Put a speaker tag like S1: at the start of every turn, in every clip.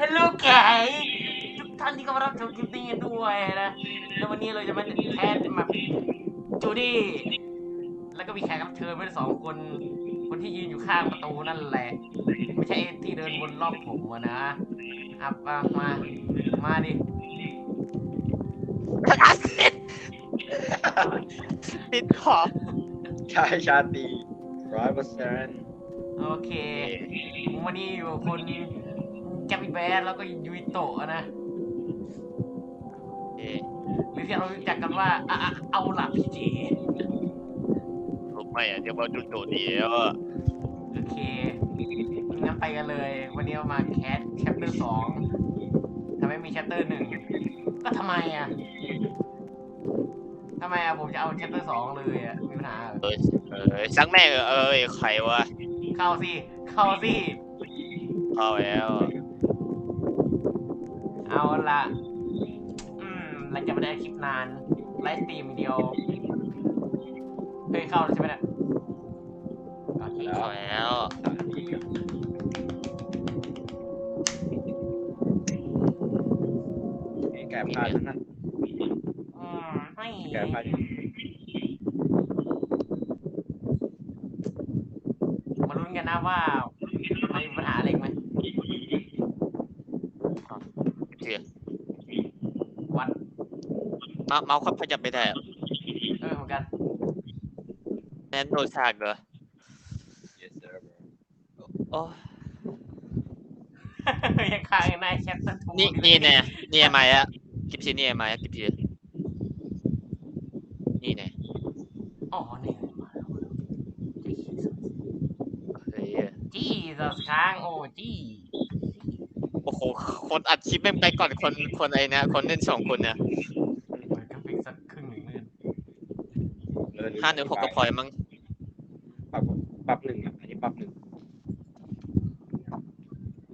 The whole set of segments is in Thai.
S1: ฮัลโหลแกทุกท่านที่เข้ามารับชมคลิปนี้ด้วยนะแล้ววันนี้เราจะมาแคสมาจูดี้ แล้วก็มีแขกรับเชิญไว้สองคน คนที่ยืนอยู่ข้างประตูนั่นแหละ ไม่ใช่ไอ้ที่เดินวนรอบผมอะนะอับมามา มาดิ
S2: ติดขอบ
S3: ชายชาตรีร้อยเปอร์เซ็นต์
S1: โอเค วันนี้อยู่กับคน แกปปี้แบดแล้วก็ยูอิโตะนะ
S2: เอ๊ะ
S1: หรือที่เรารู้จักกันว่าอะอะเอาหลับพี่เจ
S2: ผมไม่อะเดี๋ยวมาดูตัวเดียวอะ
S1: โอเคงั้นไปกันเลย วันนี้เรามาแคสแชปเตอร์สองทำไมมีแชปเตอร์หนึ่งก็ทำไมอะทำไมอะผมจะเอาแชปเตอร์สองเลยอะมีปัญหาเหรอ
S2: เออเออสักแม่งเอ้ยใครวะ
S1: เข้าสิเข้าสิ
S2: เข้าแล้ว
S1: เอาละอืมหลังจากไม่ได้คลิปนานไลฟ์สตรีมเดียวเคยเข้าแล้วใช่ไหมเนี่ยโอเค
S2: เข้าแล้ว
S3: แก่พลาดทั้งนั้น
S1: อืมไม่
S3: แก่พลาด
S1: มาลุ้นกันนะว่ามันมีปัญหาอะไรอีกไหม
S2: เถื่อ
S1: วัด
S2: มาเมาส์เขาขยับไม่ได้อะ
S1: เออเหมือนกัน
S2: แน่นโดนซากเหรอ
S3: เยสเซอร์
S2: โอ้
S1: ยังค้างอยู่ในแชทสตู
S2: นี่นี่แน่นี่ไมอะกิบซีนี่ไมอะกิบซีนี่แน่
S1: อ๋อนี่มาแล้ว
S2: เฮ้ย
S1: จีสัสค้างโอ้จี
S2: โอ้โห คนอัดคลิปแม่งไปก่อนคนคนไอ้นะ คนเล่นสองคนเนี่ย
S1: เปิดกราฟิกสักครึ่งหนึ่งเลย
S2: ห้าหนึ่งหกก็พอแล้วมั้ง
S3: ปรับปรับหนึ่งอะอันนี้ปรับหนึ่ง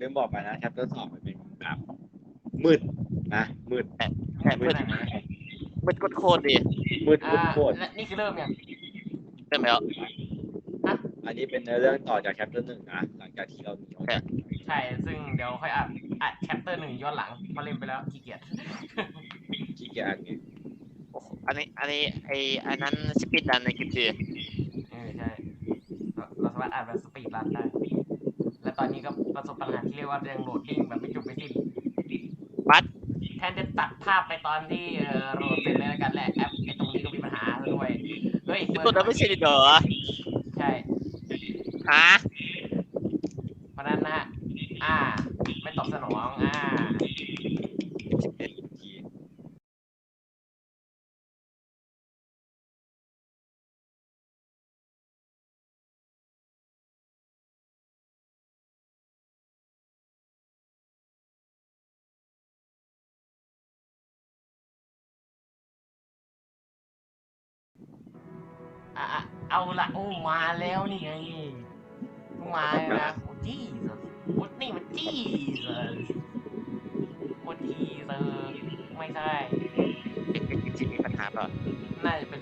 S3: ลืมบอกไปนะแชปเตอร์สองมันเป็นแบบมืดนะมืด
S2: แต่
S3: มื
S2: เพื่
S3: ด
S2: อนเพื่อนโคตรๆดี
S3: มืด
S1: อ่า
S3: มืดโคตร
S1: และนี่คือเริ่มยัง
S2: ใช่ไหมอะ
S3: อันนี้เป็นเนื้อเรื่องต่อจากแชปเตอร์หนึ่งนะหลังจากที่เราหนีออกจาก
S1: ใช่ ซึ่งเดี๋ยวค่อยอัดอัดแชปเตอร์หนึ่งย้อนหลังมาเล่นไปแล้วขี้เกียจ
S3: ขี้เกียจอันนี้
S2: โอ้โหอันนี้ อันนี้ไอ้อันนั้นสปีดดันในกิบซี
S1: เออใช่เราเราสามารถอ่านแบบสปีดรันได้ และตอนนี้ก็ประสบปัญหาที่เรียกว่ายังโหลดดิ้งแบบไม่จบไม่สิ้น
S2: บัส
S1: แทนจะตัดภาพไปตอนที่เออโหลดเสร็จเลยแล้วกันแหละแอปไอตรงนี้ก็มีปัญหาด้วยเฮ้ยเปิด
S2: ตัวนั้นไม่ใช่เหรอ
S1: ใช่
S2: ฮะ
S1: เอาละโอ้มาแล้วนี่ไงมาแล้วนะโอ้จีสโอ้นี่มันจีสโอ้จีสไม่ใช่
S2: กิบซีมีปัญหาเปล่า
S1: น่าจะเป็น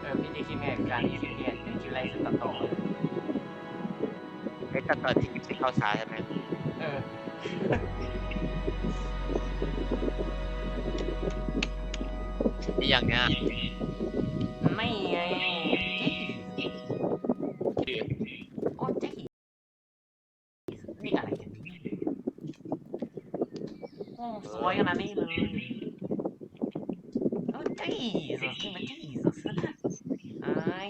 S1: เออพี่จะคิดไงกับการที่คิดเนี่ยเป็นคิวไลฟ์ตัดต่อเลย
S2: ไอ้ตัดต่อที่กิบซีเข้าช้าใช่ไหม
S1: เออ
S2: นี่อย่างเนี้ย
S1: ไม่ไงจี
S2: คือ
S1: โอ้จีนี่อะไรกันโอ้สวยขนาดนี้เลยโอ้จีสนี่มันจีสไอ้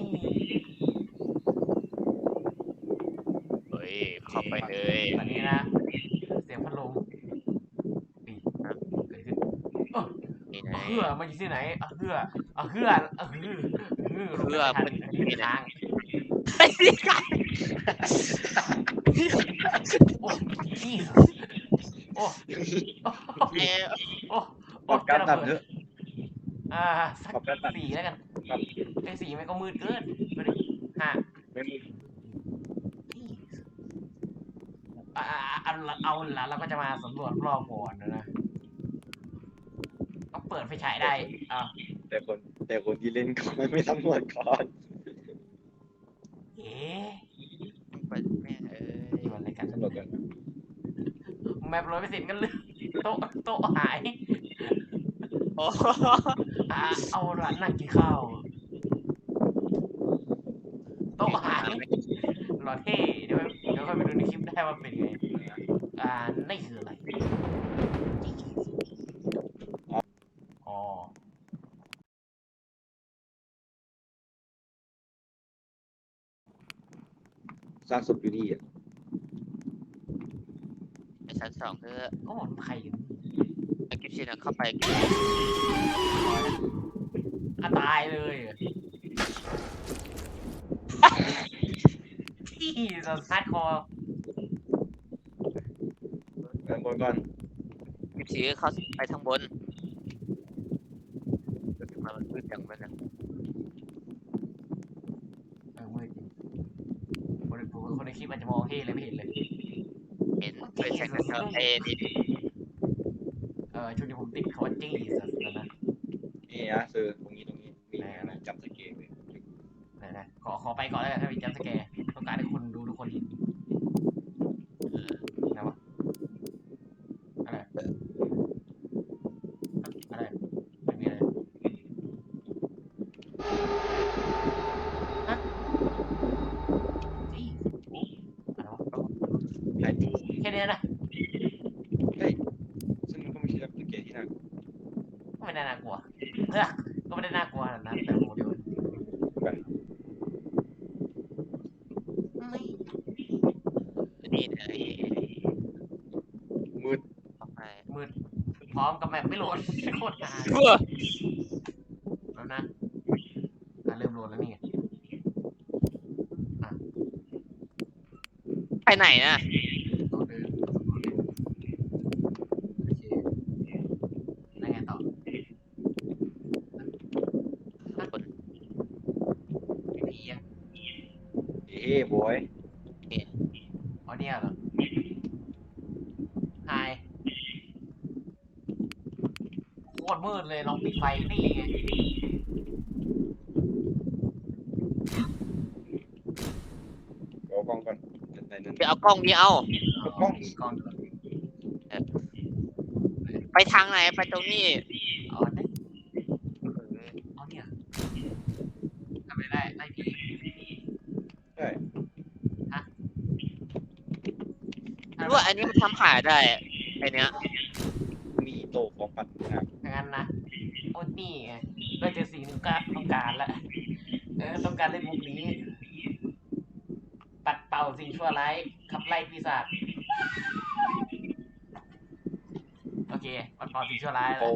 S2: เฮ้ยเข้าไปเลย
S1: ตอนนี้นะ เสียงพัดลมปีเกิดขึ้นเออ
S2: นี่ไง
S1: เอาเฮือมาอยู่ที่ไหนเอาเฮือเอาเฮือเอาเฮือ เฮือ
S2: เฮือ
S1: มัน
S2: มัน
S1: มีทาง
S2: ไอ้นี่ไง
S1: โอ้จีโอ้โอ้
S2: เอ้ย
S1: โอ้
S3: ปรับการตัดเถอะ
S1: อ่าสัก
S3: ปรับการตัด
S1: สี่แล้วกัน
S3: ปรับ
S1: ไอ้สีมันก็มืดเกินดูดิห้า
S3: ไม่มี
S1: อ่าเอาละเอาละเราก็จะมาสำรวจรอบก่อนนะนะต้องเปิดไฟฉายได้อ่า
S3: แต่คน แต่คนที่เล่นก็ไม่สำรวจก่อน
S1: เอ๊ะ
S2: ไปแม่เอ้ย
S1: นี่มันอะไรกัน
S3: สำรวจ
S1: แมปโรยไม่เสร็จกันเลยโต๊ะโต๊ะหาย
S2: โอ้
S1: อะเอาละนั่งกินข้าวโต๊ะหายหล่อเท่เดี๋ยวเดี๋ยวค่อยไปดูในคลิปได้ว่าเป็นไงอ่านี่คืออะไรอ๋อ
S3: สร้างศพอยู่นี่อะ
S2: ไอ้ชั้นสองคือ
S1: ก็หมดใครอยู่
S2: ไอ้กิฟชินอะเข้าไป
S1: อะตายเลยอะที่สตาร์ทคอร์
S3: ด้านบนก่อน
S2: กิฟชินเข้าไปทางบนมันมืดจังเลยนะ
S1: เออมืดจริงคนคนในคลิปอาจจะมองเท่เลยไม่เห็นเลย
S2: เห็นไปแช็คกันเอ้นี่
S1: เออช่วงนี้ผมติดคำว่าจี้สัสแล้วนะ
S3: นี่นะซื้อตรงนี้ตรงนี้มีอะไรจำสเกลเลย
S1: ไหนนะขอขอไปก่อนแล้วกันถ้ามีจัมป์สแกร์ต้องการให้คนดูทุกคนเห็นนะวะอะไรอะไรไม่มีอะไรฮะจี้อะไรวะ
S3: หายตัว
S1: แค่เนี้ยนะ
S3: ซึ่งมันก็ไม่ใช่จำสเกลที่น่ากลัว
S1: ก็ไม่ได้น่ากลัวเออก็ไม่ได้น่ากลัวขนาดนั้นแต่โมเดลไม่
S2: นี่นะไอ้
S3: มืด
S2: เข้าไป
S1: มืดพร้อมกับแมปไม่โหลดโคตรนาน
S2: เพื่อ
S1: แล้วนะอะเริ่มโหลดแล้วนี่ไง
S2: ไปไหนน่ะ
S1: ต้องเดินต้องสำรวจโอเคแล้วไงต่อฮะไม่มีอะ
S3: เอ้บอย
S1: อ๋อเนี่ยเหรอไฮโค ตรมืดเลยลองปิดไฟนี่ไง
S3: เอากล้องก่อนในนั้น
S2: ไปเอากล้องดิเอา
S1: กล้องกล้อง
S2: ไปทางไหนไปตรงนี้
S1: อ๋อเนี่ยอ๋อเนี่ยทำไม่ได้ไล่ผี
S3: ใช่
S2: หรือว่าอันนี้มันทำหายได้ไอเนี้ย
S3: มีโตของปัดนะครับ
S1: อย่างนั้นนะโอ้นี่ไงเราเจอสิ่งที่การต้องการแล้วเออต้องการเล่นมุกนี้ ปัดเป่าสิ่งชั่วร้ายขับไล่ปีศาจโอเค ปัดเป่าสิ่งชั่วร้ายแล้
S3: เขา
S1: ว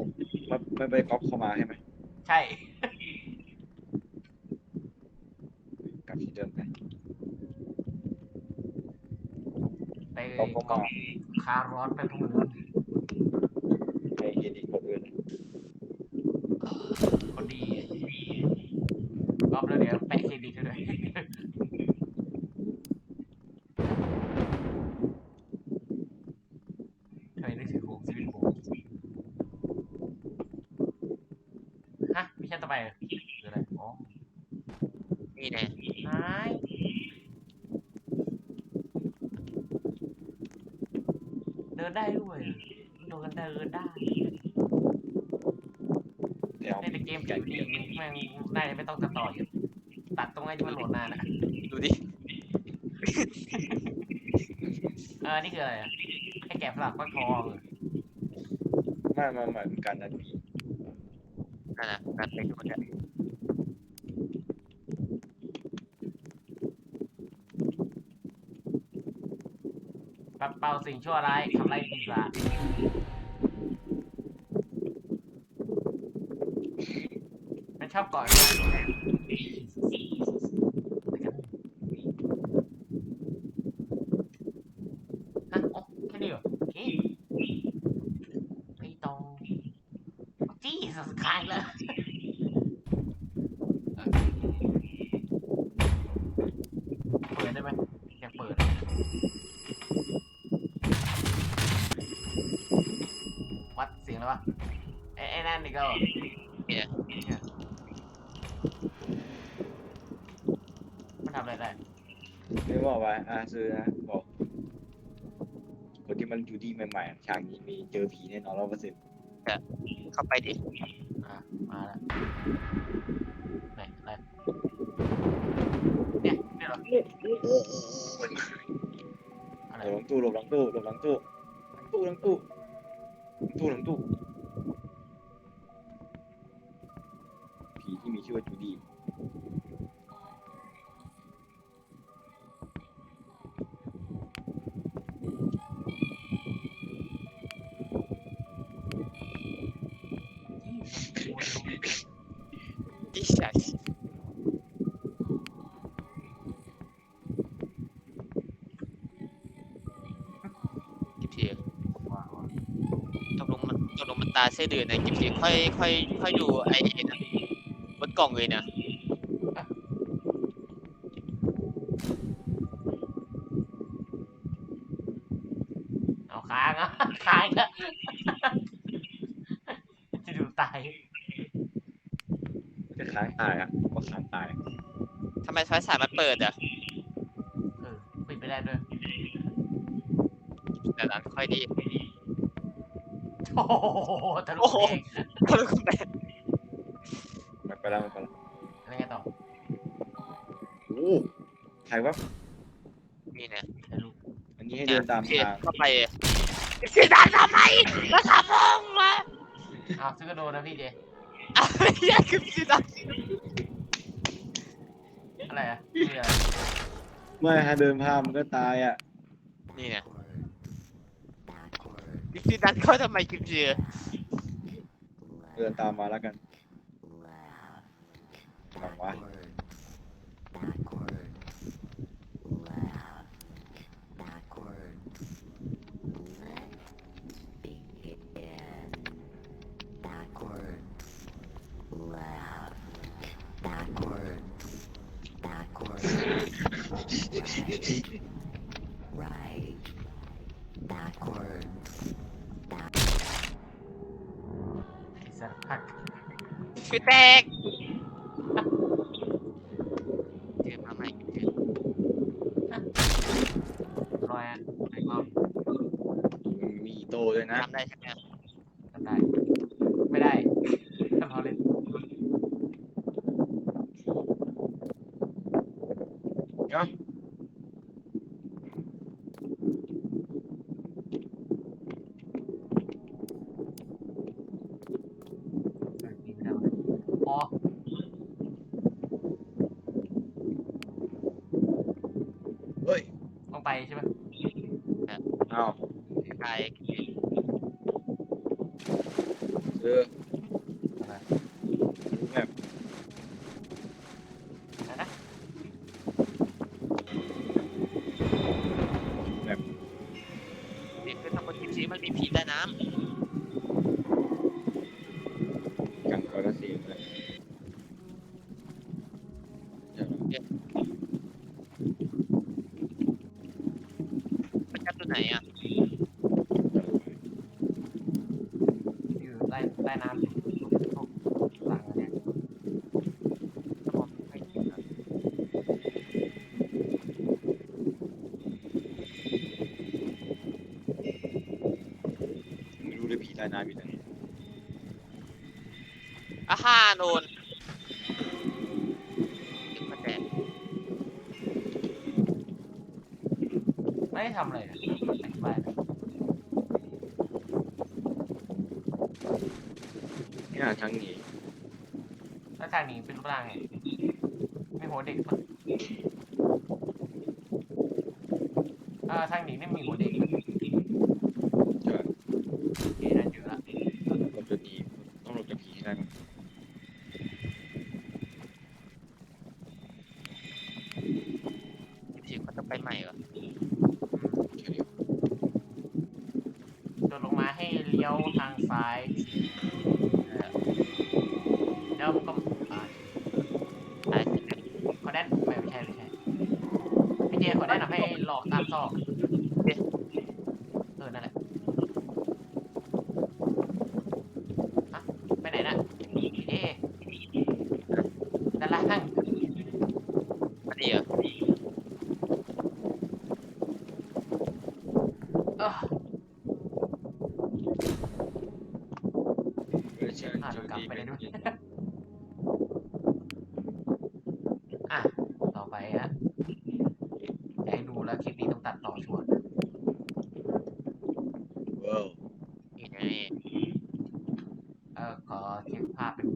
S3: ไม่ไม่ไปก๊อปเข้ามาใช่ไหม
S1: ใช่
S3: กลับที่เดิมไป
S1: ไป
S3: ก๊อปเข้า
S1: ก็
S3: มา
S1: คาร้อนไปพวกมึง
S3: ให้เครดิตคนอื่น
S1: คนดีรอบแล้วเดี๋ยวแปะเครดิตให้ด้วย ทำไมนึกถึงโฮมชีวิตผมฮะมิชชั่นต่อไปเหรอคืออะไร อ๋อ
S2: นี่แน่
S1: หายเดินได้ด้วยโดนกันเดินได้
S3: เดี๋ยว
S1: ในแต่เกมผิวดีมัน แม่งน่าจะไม่ต้องตัดต่ออยู่ตัดตรงไอ้ที่มันโหลดนานอะ
S2: ดูดิ
S1: เออนี่คืออะไรอะให้แกะสลักฟักทองเหรอ
S3: มามามาเป็นการดันผี
S2: นั่นน่ะการไปดูเนี่ย
S1: ปัดเป่าสิ่งชั่วร้ายทำไล่ปีศาจมัน ชอบก่อนฮะโอ้แค่นี้เหรอโอเคไม่ต้องจี้สุดท้ายแล้วเปิดได้ไหมอยากเปิด วัดเสียงแล้ววะไอ้ไอ้นั่นอีกแล้วเหรอ
S2: เนี่ย
S1: มันทำอะไรได้
S3: ไม่บอกว่าอ่าซื้อนะบอกคนที่มันอยู่ดีใหม่ๆฉากนี้มีเจอผีแน่นอนร้อยเปอร์เซ็นต์
S2: เข้าไปดิ
S1: อะมาแล้วไหนอะไรเนี่ยเนี่ยเหรออะไร
S3: หลงตู้หลบหลังตู้หลบหลังตู้หลังตู้หลังตู้หลังตู้หลังตู้ผีที่มีชื่อว่าจูดี้
S2: อิชัชกิบทีตกลงมันตกลงมันตาเส้นเดือนนะกิบทีค่อยค่อยค่อยดูไอ้นี่นะบนกล่องเลยนะ
S1: เอาค้างอะ ค้างอะ จะดูตาย
S3: จะค้างตายอะว่าค้างตาย
S2: ทำไมไฟสายมันเปิดอะ
S1: เออปิดไม่ได้ด้วย
S2: แต่นั้นค่อยดี
S1: โอ้โหทะลุ
S2: โอ้โห
S1: เอง
S2: ทะลุกำแพง
S3: มันไปแล้วมันไปแล้ว
S1: อะไรไงต่อ
S3: โอ้ใครวะ
S2: นี่นะ
S1: ทะลุ
S3: อันนี้ให้เดินตาม
S2: พี่
S3: ทาง
S2: เข้าไปพี่ดันทำไมมาทำห้องมา
S1: อ้าวซื้อกระโดดนะพี่เจ
S2: อะไรเนี่ยคือพี่ดัน
S1: อะไรอะคืออะไร
S3: ไม่ฮะเดินพามันก็ตายอะ
S2: นี่นะพี่ดันเข้าทำไมกิมจี
S3: เดินตามมาแล้วกันหวังวะ
S1: ไอ้สัตว์พัก
S2: พี่แตกเจอมาใหม่กิมจี
S1: รอยอะไอ้กอบ
S3: มึงมีโตด้วยนะ
S2: จำได้ใช่ไหม
S1: จำได้ ไม่ได้ถ้าพอเล่น
S3: เนาะ
S1: เออมีไม่ได้วะอ๋อ
S3: เฮ้ย
S1: ต้องไปใช่ไหม
S3: อ้าว
S2: คล้ายๆกิมจี
S3: เจอ
S1: อะไร
S3: แบบ
S1: อะไรนะ
S2: นี่คือทำบนกิมจีมันมีผีใต้น้
S3: กันกระสีเลยเดี๋ยวำ
S2: มันจับตัวไหนอะ
S1: อยู่ใต้ใต้น้ำทุกหลังอันเนี้ย
S3: ไม่รู้เลยผีใต้น้ำอยู่ไหน
S2: อาฮ่าโนนถึงมาแตก
S1: ไม่ได้ทำอะไรนะอธิบายหน่อย
S3: นี่หาทางหนี
S1: แล้วทางนี้เป็นรูปร่างไงมีหัวเด็กปะเออทางนี้นี่มีหัวเด็กปะ
S3: เจอ
S1: โอเคน่าเจอละ
S3: เราจะหนีต้องหลบจากผีให้ได้ก่อน
S2: กิมจีเขาจะไปใหม่เหรอ
S3: เดี๋ยว
S1: โดดลงมาให้เลี้ยวทางซ้ายเออแล้วมันก็อ่า
S2: ตายใช่ไหม
S1: ขอแนะไม่ไม่ใช่ไม่ใช่พี่เจขอแนะนำให้หลอกตามซอกเออนั่นแหละฮะไปไหนน่ะพี่เจด้านล่าง
S2: อันนี้เหรอ
S1: เออ โดนกลับไปได้ด้วย อะ ต่อไปฮะให้ดูแล้วคลิปนี้ต้องตัดต่อชัวร์
S3: เว้าว
S2: นี่ไง
S1: เออขอคลิปภาพเป็น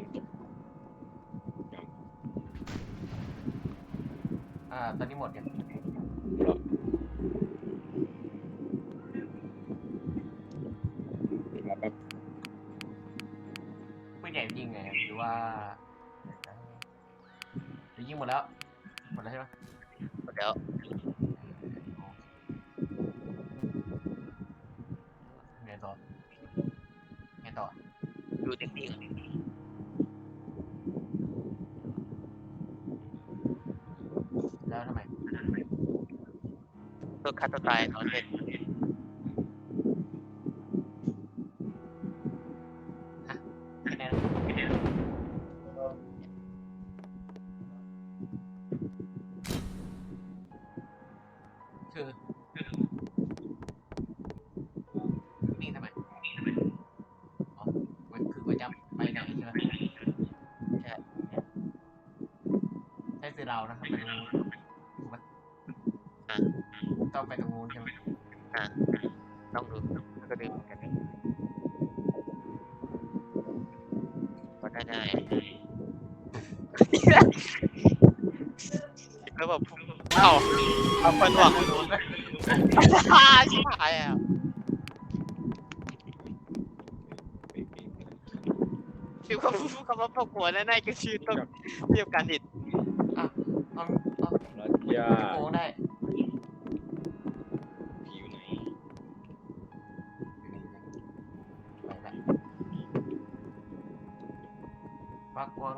S1: ม
S3: ตก
S1: อ่า ตอนนี้หมดยัง ตา
S2: ตัวตายนอนเล่น
S1: คือนี่ทำไมอ๋อมันคือว่าจะไปไหนใช่ไหม
S2: ใช่
S1: ใช่คือเรานะครับไปตรงนู้นถูกปะ ต้องไปตรงนู้นใช่ไหม
S2: ต้องดูแล้วก็ดูเหมือนกันก็ได้ได้แล้วแบบเอ้าเอาคนหวังฮ่าชิบหายอะคิดว่าผู้คำว่าพวกหัวแน่ๆก็ชื่อต้องเทียบกันดิ
S1: เอาเอา
S3: รัสยา
S1: โกงได้
S3: ว่า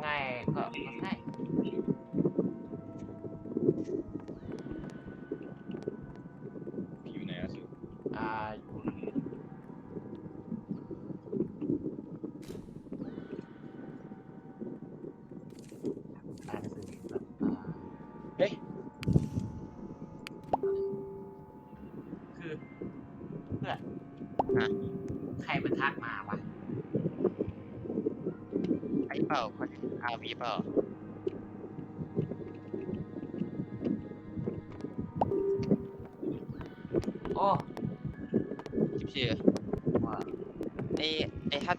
S1: กลั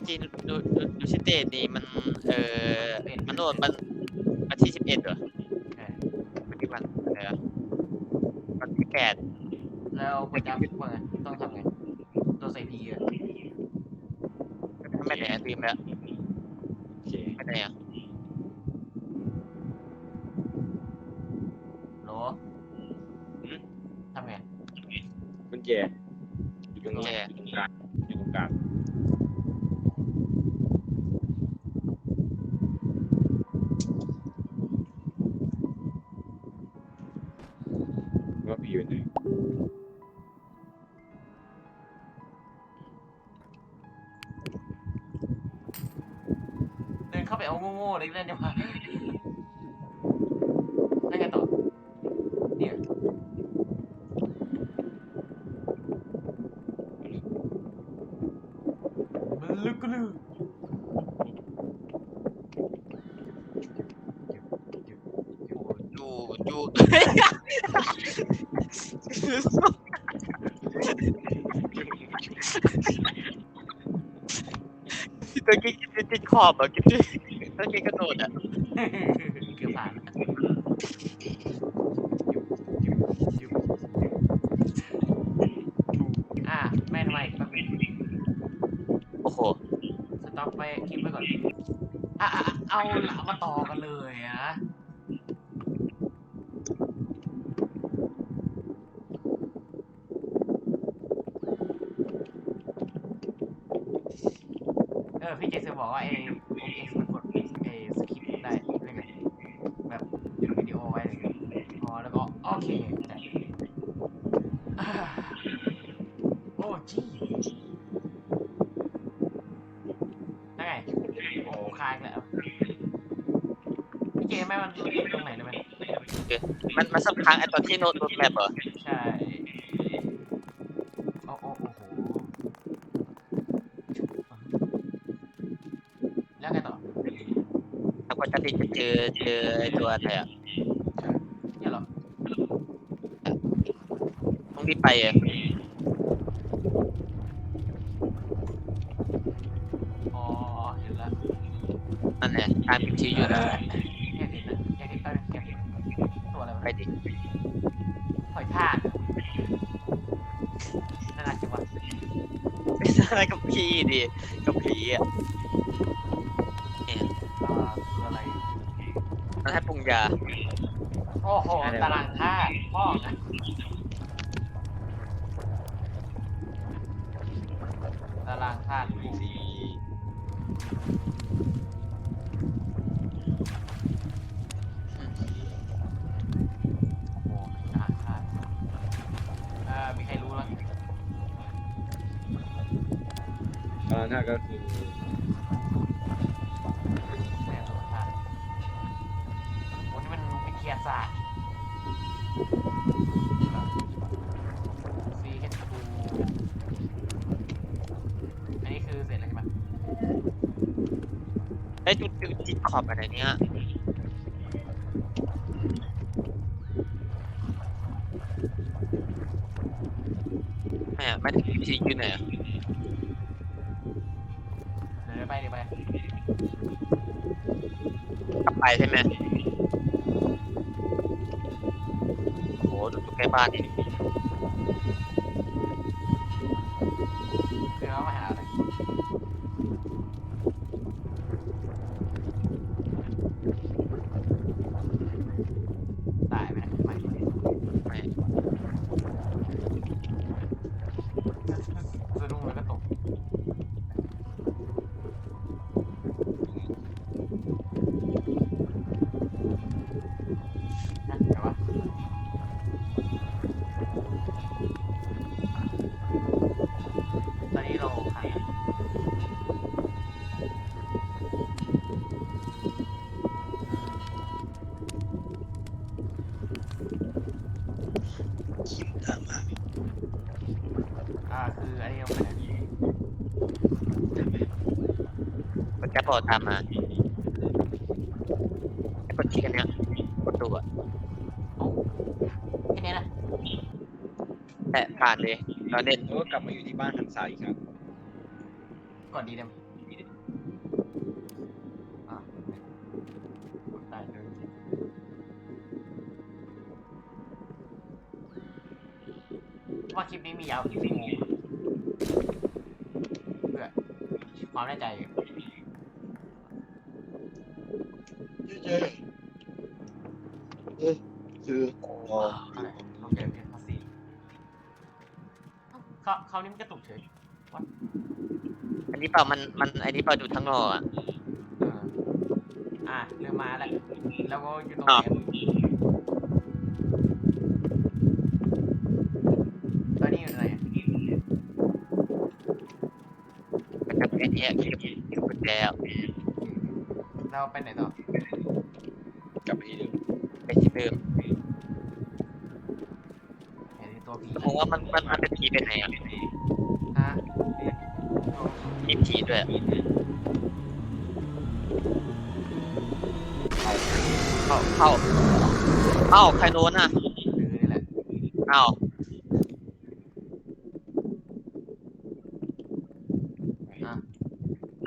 S3: ไอ้
S2: ฮัตจินดูดูดูชิเตนี่มัน เอ่อมันโดนมันวันที่สิบเอ็ดเหรอ
S1: ใช่
S2: วันที่มันอะไรวะวันที่แปด
S1: แล้วประจำว่าไงต้องทำไงตัวใส่พีอะ
S2: ทำไมไหนอะลืมแล้ว ไป
S1: เอาโง่ๆเลยเล่นเดี๋ยวมาแล้วไงต่อเนี่ยมันลึกกลึก
S2: ดูดูตัวกิ๊กติดขอบอะกิ๊ก ถ้าเกกระโดดอะ
S1: เกือบผ่านอะแม่ทำไมแป๊บนึงโอ้โหสต็อกไปคลิปไว้ก่อนอะเอาลามาต่อกันเลยนะ ค้างแล้วพี่เจแม่มันตรงไหนได้ไหม
S2: มันมันสักพักไอ้ตอนที่โน้ตแมปเหรอ
S1: ใช่โอ้โอ้โอ้โหแล้วไงต่อ
S2: ถ้ากว่าจะติดจะเจอเจอไอ้ตัวอะไรอะ
S1: เนี่ยเหรอ
S2: ต้องรีบไปอะ
S1: นั่
S2: นแหละตามพิธีอยู่นะ
S1: แกเห็นนะแกเห็นเออแกเห็นตัวอะไรวะ
S2: ไปดิ
S1: หอยทากน่ารักจังวะ
S2: ไม่ใช่อะไรกับพี่ดิกับผีอะ
S1: อ่าคืออะไร
S2: มันให้ปรุงยา
S1: โอ้โหตาราง ตอน
S3: นั้นก็คือ
S1: แม่ตัวธาตุโอ้นี่มันวิทยาศาสตร์ CH2 อันนี้คือเสร็จแล้วใช่ไหม
S2: ไอ้จุดจุดจิตขอบอะไรเนี้ยแม่ไม่ได้พิธีอยู่ไหนอะ
S1: ไป
S2: ใช่ไหมโหดูจุดใกล้บ้านนี่
S1: มัน
S2: จะบอกตามมาไอ้กดที่กันเนี้ยกดดูอะ
S1: โอ้แค่นี้นะ
S2: แต่ผ่านเลยเราเล่น
S3: แล้วก็กลับมาอยู่ที่บ้านหันซ้ายอีกครับ
S1: ก่อนดีเดมอะตายเลยว่าคลิปนี้มียาวกี่ชั่วโมง ความแน่ใจอยู่
S3: คือ
S1: อะไรโอเคโอเคภาษีเขาเขาวนี้มันกระตุกเฉย
S2: อันนี้เปล่ามันมันอันนี้เปล่าดูทั้งรออะ
S1: เอออะเรือมาแล้วแล้วก็อยู่ตรง
S2: อ้าว
S1: นี้ ไป
S2: ไห
S1: นต่อก
S3: ลับไปที่เดิม
S2: ไปที่เดิม
S1: เห็นตัวผี
S2: เพราะว่ามันมันมันเป็นผีเป็นไงอะ
S1: ฮะ
S2: มีผีด้วยอะเข้าเข้าเอ้าใครโดนอะ
S1: หรือนี่แหละ
S2: เอ้า
S1: อะ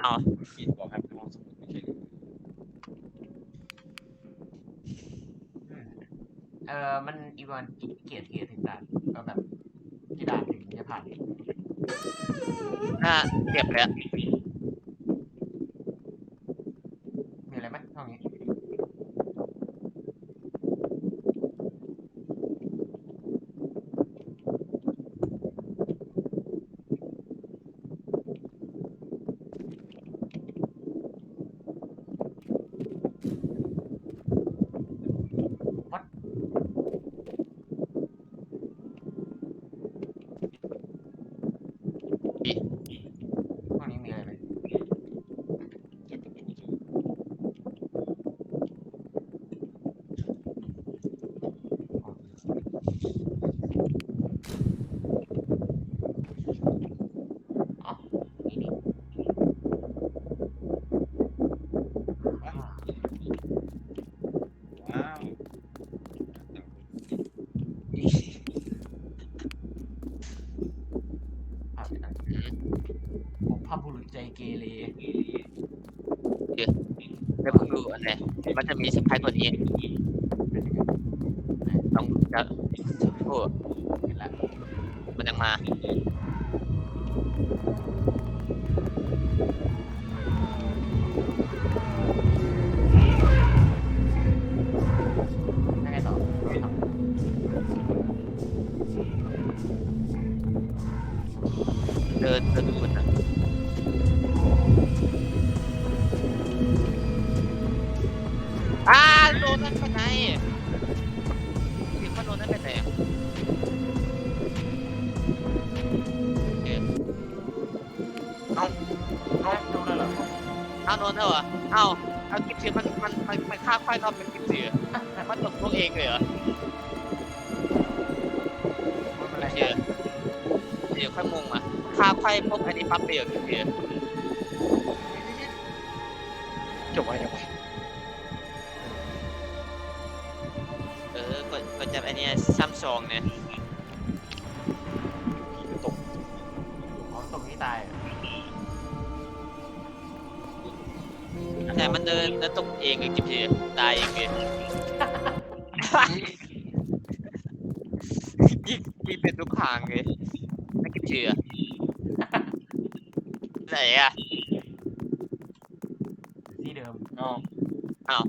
S2: เอ้า
S3: กินบอกให้ไปห้องสมุดไม่ใช่หรือ
S1: เออมันอีกวันเกียรติเกียรติถึงด่านก็แบบกี่ด่านถึงจะผ่าน
S2: หน้าเจ็บเลยอะ
S1: มีอะไรไหม อ๋อนี่นี่อ่า
S3: ว้าว
S1: ภาพนั้น
S2: อืม
S1: ผมภาพบุรุษใจเกเร
S2: แล้วผมดูอันไหนมันจะมีสไปกว่านี้ต้องจะโอ้
S1: เห็นแล้ว
S2: มันยังมา เอาเอา
S1: เอา
S2: กิบเสียมันมันมันมันฆ่าควายนอกเป็นกิบเสียมันตกตัวเองเลยเหรอ
S1: ไม่เนไร
S2: เสียเสียค่อยมงอะฆ่าควายพวกอันนี้ปั๊บเดียวกิบเสีย
S3: จบไว้จบไว้
S2: เออกดกดจับอันเนี้ยซัมซองเนี่ย มันเดินเดินตกเองเลยกิบเสียตายเองเลยยิงยิงเป็นทุกทางเลยนักกิบเสียไหนอะ
S1: ที่เดิม
S3: อ้าว
S2: อ้าว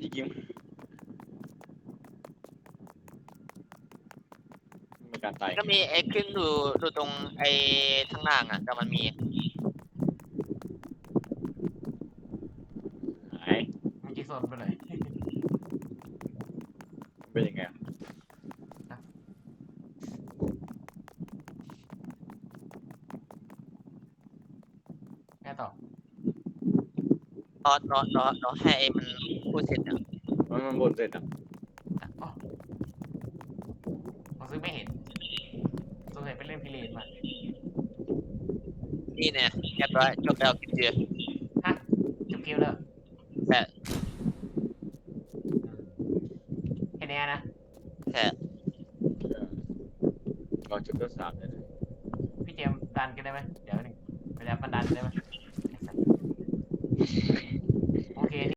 S3: อีกยิ้มมีการตาย
S2: ก็มีไอ้ขึ้นดูดูตรงไอ้ข้างล่างอะแต่มันมี
S3: หาย
S1: มั นกี่โซนไปเลย
S3: เป็นยังไงอะ
S1: แค่ต่อ
S2: รอรอรอรอให้ไอ้มันพูดเสร็จอะ
S3: มันมันบนเสร็จอะ
S1: อ๋อผมซื้อไม่เห็นสงสัยไปเล่นพิเรนมา
S2: นี่เนี่ยเรียบร้อยจบแล้วกิบเสีย
S1: ฮะ